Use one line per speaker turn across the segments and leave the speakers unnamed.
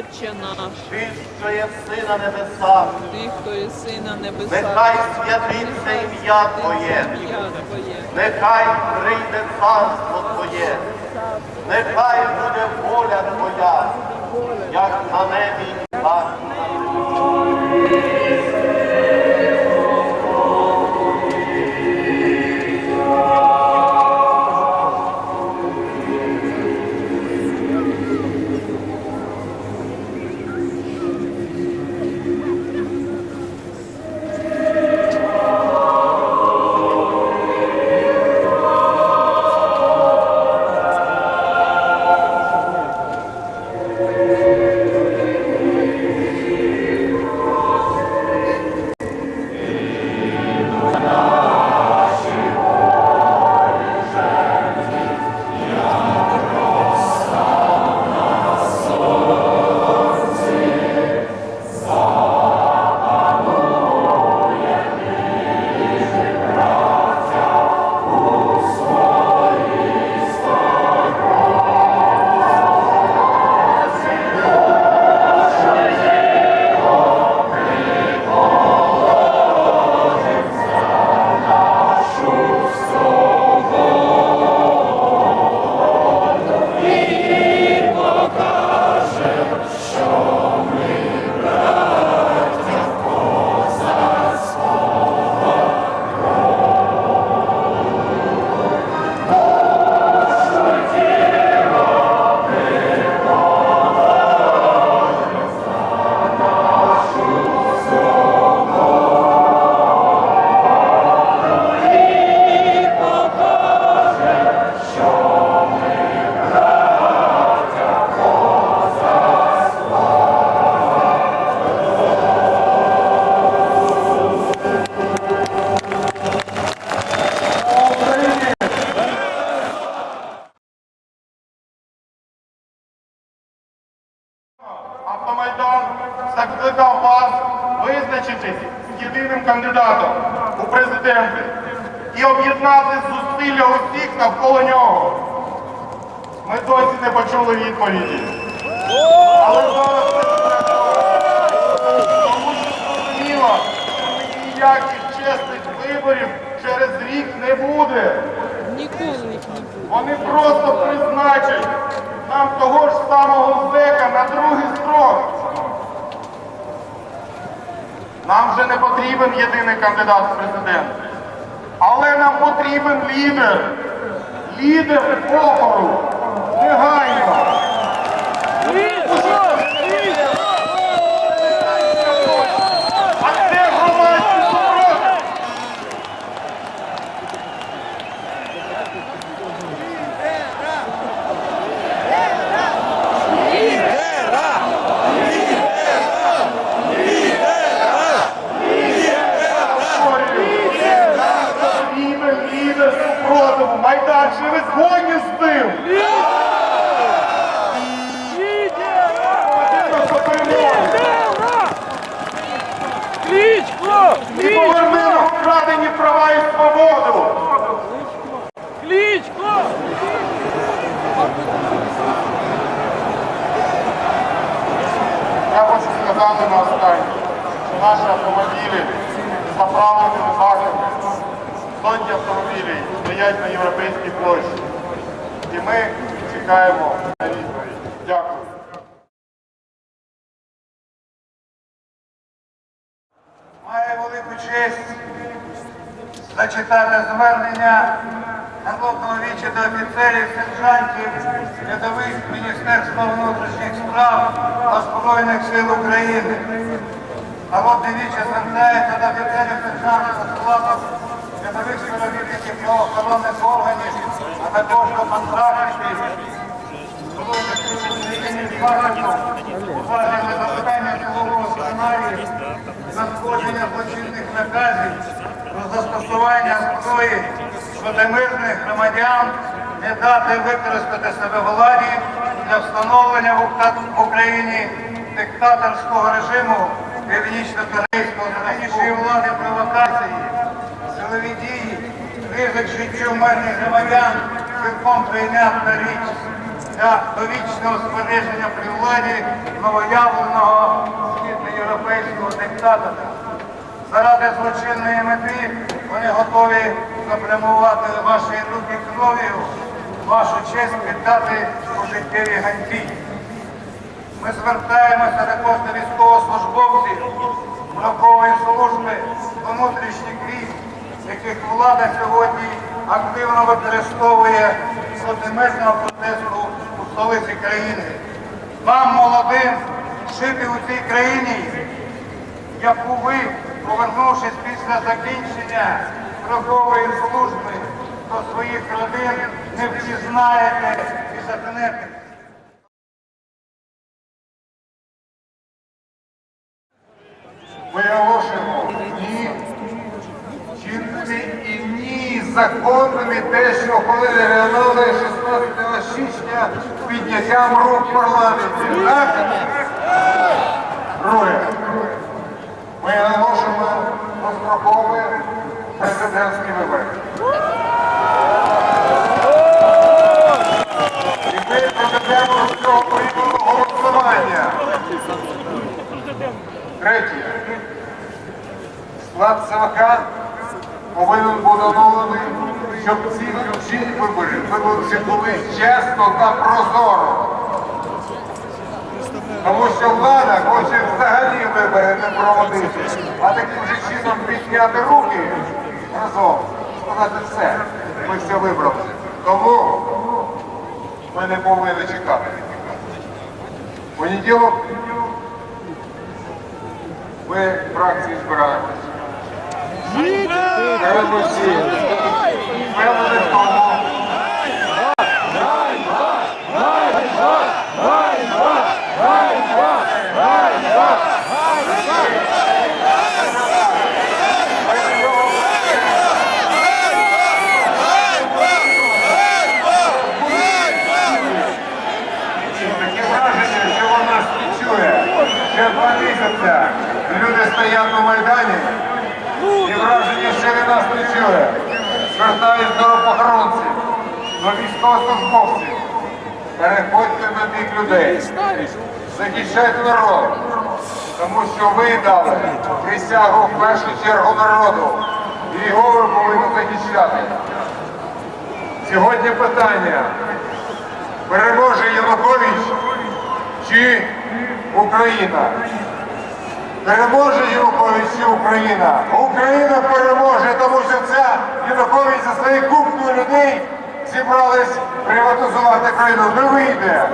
Отче наш,
Ти, що є сина небеса,
ти, хто є сина небеса,
нехай святиться ім'я Твоє,
ім'я Твоє,
нехай прийде царство Твоє, нехай буде воля Твоя, як на небі, так
Автомайдан закликав вас визначитись з єдиним кандидатом у президенти і об'єднати зусилля усіх навколо нього. Ми досі не почули відповіді. Але зараз це. Тому що зрозуміло, що ніяких чесних виборів через рік не буде.
ніколи їх не буде.
Вони просто призначать нам того ж самого зека на другий строк. Нам вже не потрібен єдиний кандидат в президенти. Але нам потрібен лідер. Лідер опору. Негайно. А це громадський супротив. Потрібен лідер супротиву. Майдан, чи ви згодні з тим?
Кличко!
І повернемо вкрадені права і свободу.
Кличко!
Я хочу сказати на останнє, що наші автомобілі заправлені баками. Сотні автомобілів стоять на європейській площі. І ми чекаємо на відповідь. Дякую.
Маю велику честь зачитати звернення народного віча до офіцерів, сержантів, рядових Міністерства внутрішніх справ Збройних сил України. Народне віче звертається до офіцерів сержантів та складу рядових співробітників правоохоронних органів, а також контрактів. Уваження запитання цілого сценарію надходження злочинних наказів про застосування зброї проти мирних громадян не дати використати себе владі для встановлення в Україні диктаторського режиму північно-корейського нинішньої влади провокації, силові дії, ризик життю мирних громадян цілком прийнятна річ. для довічного збереження при владі новоявленого східноєвропейського диктатора. Заради злочинної мети вони готові заплямувати ваші руки кров'ю, вашу честь віддати у життєві ганьбі. Ми звертаємося також до військовослужбовців строкової служби внутрішніх військ, яких влада сьогодні активно використовує мирного протесту у столиці країни. Вам, молодим, жити у цій країні, яку ви, повернувшись після закінчення строкової служби до своїх родин, не впізнаєте і затинете.
Ми оголошуємо ні чинними і ні законними те, що ухвалили регіонали 16 січня підняттям рук в парламенті. Так? Друге. Ми оголошуємо дострокові президентські вибори. І ми проведемо з цього приводу голосування. Третє. Склад ЦВК повинен бути оновлений, щоб ці ключі виборів виборці були чесно та прозоро. Тому що влада хоче взагалі вибори не проводити, а таким же чином підняти руки разом, сказати все, ми все вибрали. Тому ми не повинні чекати. Понеділок ми фракції збираємося. Ми всі впевнені в тому, таке враження, що вона нас не чує. Вже два місяці люди стоять на Майдані і враження, що він нас не чує. Звертаюсь до охоронців, до військовослужбовців. Переходьте на бік людей. Захищайте народ. Тому що ви дали присягу в першу чергу народу. І його ви повинні захищати. Сьогодні питання. Переможе Янукович чи Україна? Переможе Янукович чи Україна? Україна переможе, тому що ця Янукович за своєю купкою людей зібрались приватизувати країну. Не вийде.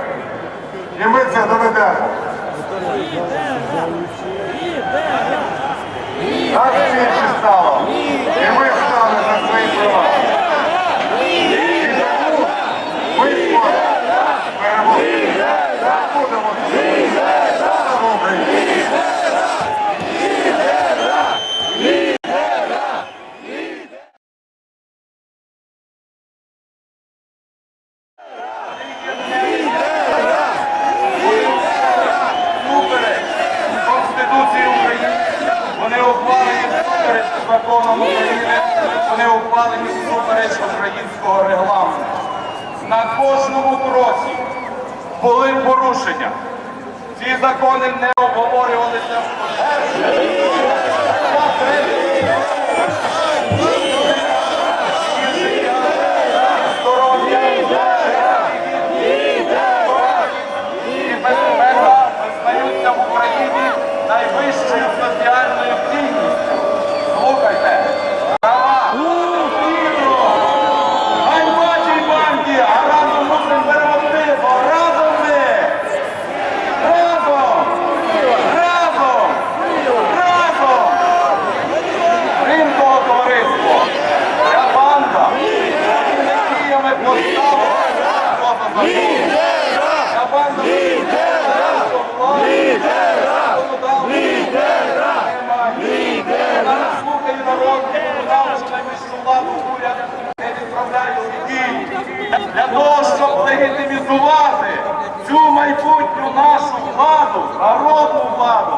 І ми це доведемо. Так більше стало. І ми стали за свої права. І тому ми зможемо перемогти. Будемо Слава Україні!
всупереч Конституції України, вони ухвалені всупереч законом України, вони ухвалені всупереч українського регламенту. На кожному кроці були порушення. Ці закони не обговорювалися вперше. Здоров'я, і безпека визнаються в Україні найвищою соціальною цінністю. Слухайте, права, віру, ганьба цій банді, а разом мусимо перемогти, бо разом ми, разом, разом, разом. Ринкове товариство, ця банда, своїми діями поставила поза закон. Ця банда вона не слухає народ, виконавчу найвищу владу уряд не відправляє у дії. Для того, щоб легітимізувати цю майбутню нашу владу, народну владу,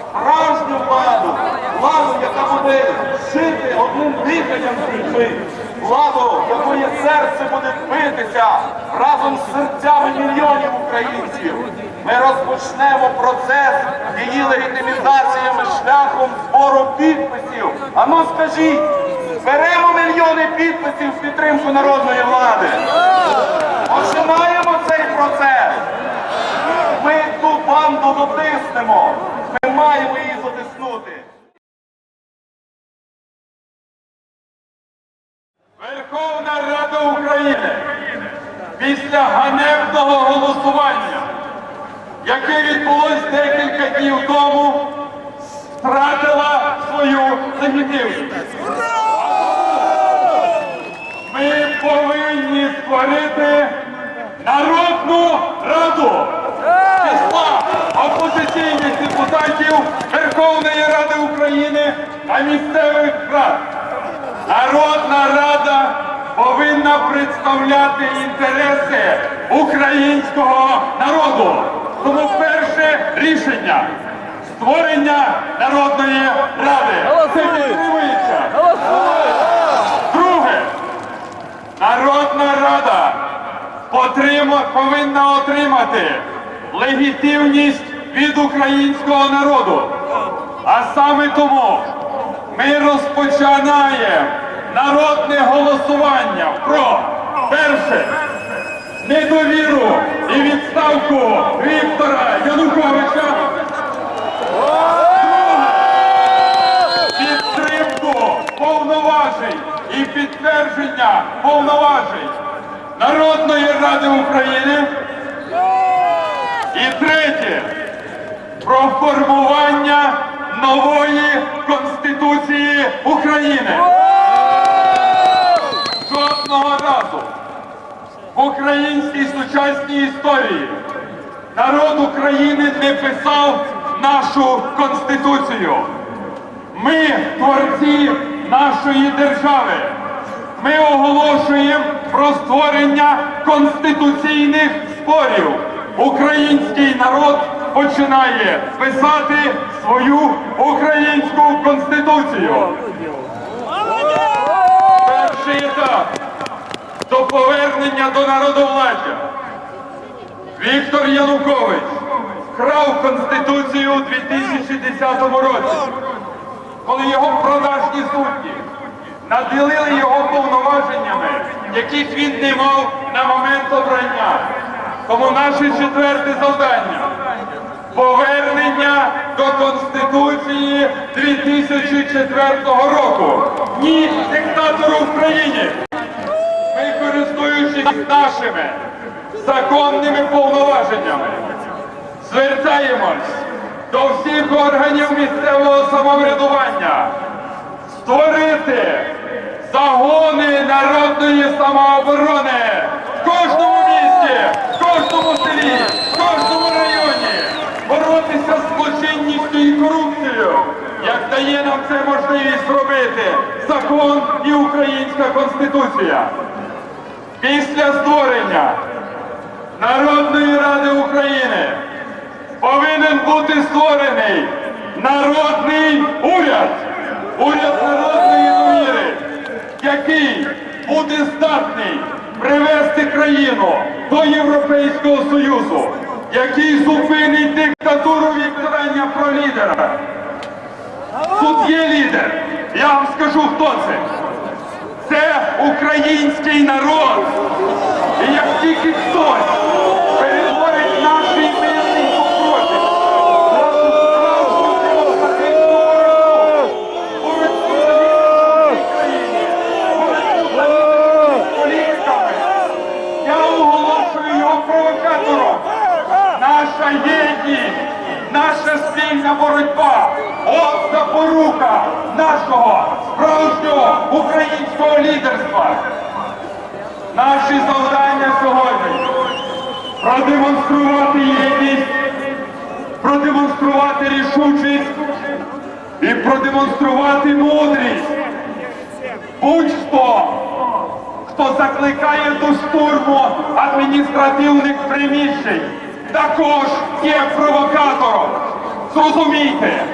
справжню владу, владу, яка буде жити одним диханням людьми, владу, якої серце буде битися разом з серцями мільйонів українців. Ми розпочнемо процес її легітимізаціями шляхом збору підписів. А ну скажіть, беремо мільйони підписів в підтримку народної влади. Починаємо цей процес. Ми ту банду дотиснемо. Ми маємо її дотиснути.
Верховна Рада України після ганебного голосування, яке відбулось декілька днів тому, втратила свою легітимність. Ми повинні створити Народну Раду з числа опозиційних депутатів Верховної Ради України та місцевих рад. Народна Рада повинна представляти інтереси українського народу. Тому перше рішення створення Народної Ради. Це підтримується. Друге. Народна Рада повинна отримати легітимність від українського народу. А саме тому ми розпочинаємо народне голосування про перше недовіру і відставку Віктора Януковича. підтримку повноважень і підтвердження повноважень Народної Ради України. І третє про формування нової Конституції України. Жодного разу в українській сучасній історії народ України не писав нашу Конституцію. Ми творці нашої держави. Ми оголошуємо про створення конституційних спорів. Український народ починає писати свою українську конституцію. Перший етап до повернення до народовладдя. Віктор Янукович вкрав конституцію у 2010 році коли його продажні судді наділили його повноваженнями, яких він не мав на момент обрання. Тому наше четверте завдання повернення до Конституції 2004 року. Ні диктатору в Україні. Ми користуючись нашими законними повноваженнями, звертаємось до всіх органів місцевого самоврядування створити загони народної самооборони в кожному місті, в кожному селі, в кожному районі, злочинністю і корупцією, як дає нам це можливість зробити закон і українська конституція. Після створення Народної Ради України повинен бути створений народний уряд, уряд народної довіри, який буде здатний привести країну до Європейського Союзу, який зупинить диктатуру питання про лідера. Тут є лідер. Я вам скажу, хто це. Це український народ. І як тільки хтось перетворить наш мирний супротив, нашу справжню демократичну боротьбу, боротьбу за вільність в країні, боротьбу за вільність політиками, я оголошую його провокатором. Наша єдність, наша спільна боротьба, от запорука нашого справжнього українського лідерства. Наші завдання сьогодні продемонструвати єдність, продемонструвати рішучість і продемонструвати мудрість. Будь-хто, хто закликає до штурму адміністративних приміщень, також є провокатором. Зрозумійте,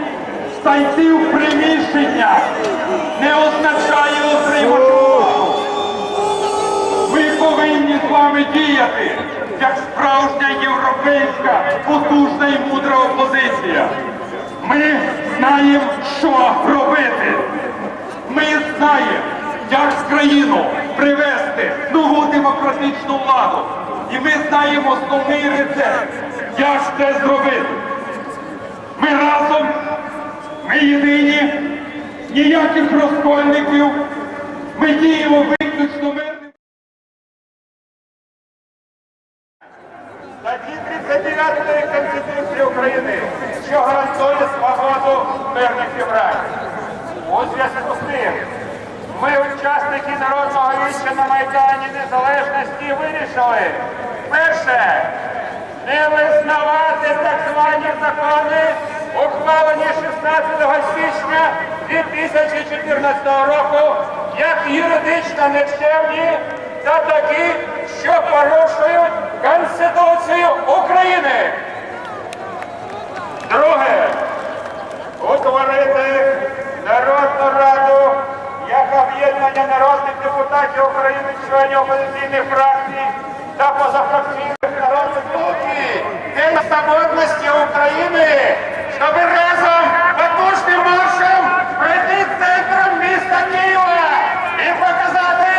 зайти в приміщення не означає отримати владу. повинні з вами діяти, як справжня європейська, потужна і мудра опозиція. Ми знаємо, що робити. Ми знаємо, як країну привести нову демократичну владу. І ми знаємо основний рецепт, як це зробити. Ми разом, ми єдині, ніяких розкольників. Ми діємо виключно мирним.
Статті 39 Конституції України, що гарантує свободу мирних зібрань. У зв'язку з тим, ми, учасники народного віччя на Майдані Незалежності, вирішили перше не визнавати так звані закони, ухвалені 16 січня 2014 року, як юридично нечемні та такі, що порушують Конституцію України. Друге, утворити Народну Раду як об'єднання народних депутатів України, членів опозиційних фракцій та позафракційних народних думки День самотності України, щоб разом потужним маршем пройти центром міста Києва і показати,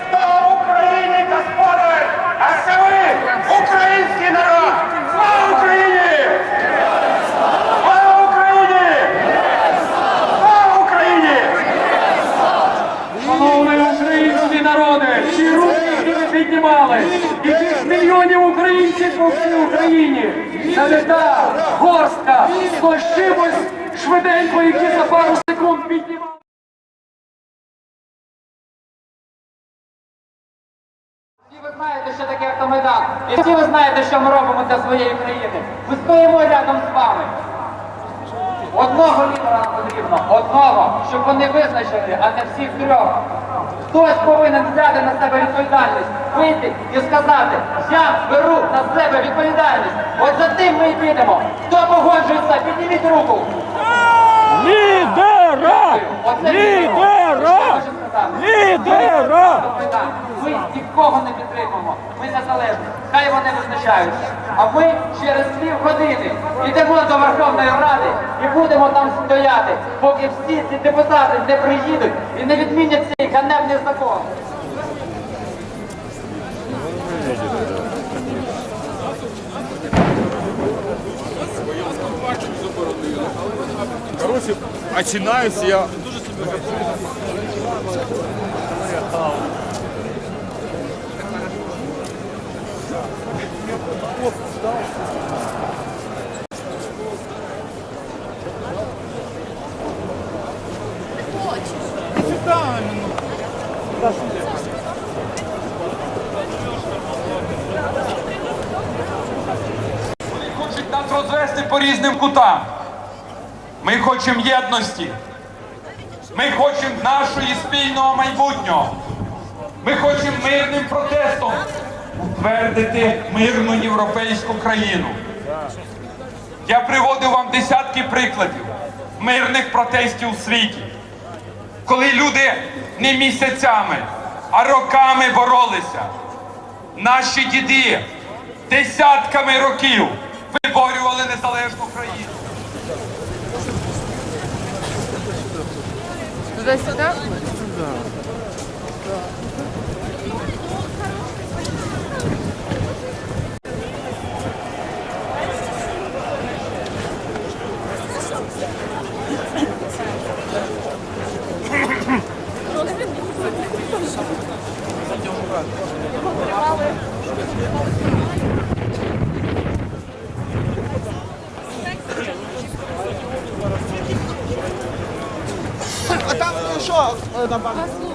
хто в Україні господар, а це ви, український народ! Слава Україні! Слава Україні! Слава Україні!
Шановні українські народи, всі руки, які ви піднімали, і тих мільйонів українців по всій Україні. Наліта, горстка, хто з чимось швиденько, які за пару секунд піднімали.
Всі ви знаєте, що таке автомайдан. І всі ви знаєте, що ми робимо для своєї країни. Ми стоїмо рядом з вами. Одного лідера нам потрібно, одного, щоб вони визначили, а не всіх трьох. Хтось повинен взяти на себе відповідальність, вийти і сказати, я беру на себе відповідальність. От за тим ми і підемо. Хто погоджується, підніміть руку.
Лідера!
Оце
Лідера! Лідера!
Ми нікого не підтримуємо. Ми незалежні. Хай вони визначаються. А ми через пів години йдемо до Верховної Ради і будемо там стояти, поки всі ці депутати не приїдуть і не відмінять цей ганебний закон.
Короче, очинаюсь я.
Хочуть нас розвести по різним кутам. Ми хочемо єдності. Ми хочемо нашої спільного майбутнього. Ми хочемо мирним протестом утвердити мирну європейську країну. Я приводив вам десятки прикладів мирних протестів у світі, коли люди не місяцями, а роками боролися. Наші діди десятками років виборювали незалежну країну.
Послухайте,